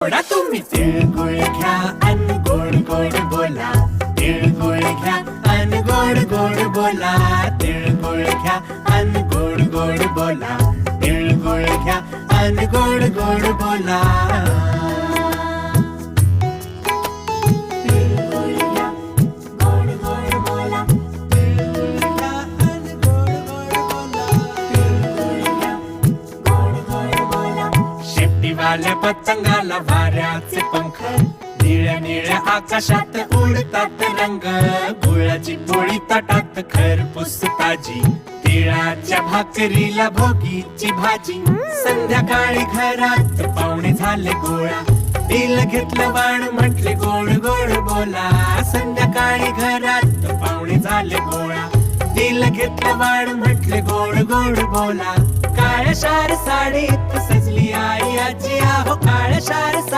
थोडा तुम्ही तिळगुळ घ्या अन गोड गोड बोला तिळगुळ घ्या अन गोड गोड बोला तिळगुळ घ्या अन गोड गोड बोला तिळगुळ घ्या अन गोड गोड बोला शेपटीवाल्या पतंगाला वाऱ्याचे पंख. निळ्या निळ्या आकाशात उडतात रंग. गुळाची पोळी ताटात खरपूस ताजी तिळाच्या भाकरीला भोगीची भाजी. संध्याकाळी घरात पाहुणे झाले गोळा. दिल घेतलं बाण म्हटले गोड गोड बोला. संध्याकाळी घरात पाहुणे झाले गोळा. दिल घेतलं बाण म्हटले गोड गोड बोला. काळ्या शार साडीत सजली आई आजी आहो काळ्या शार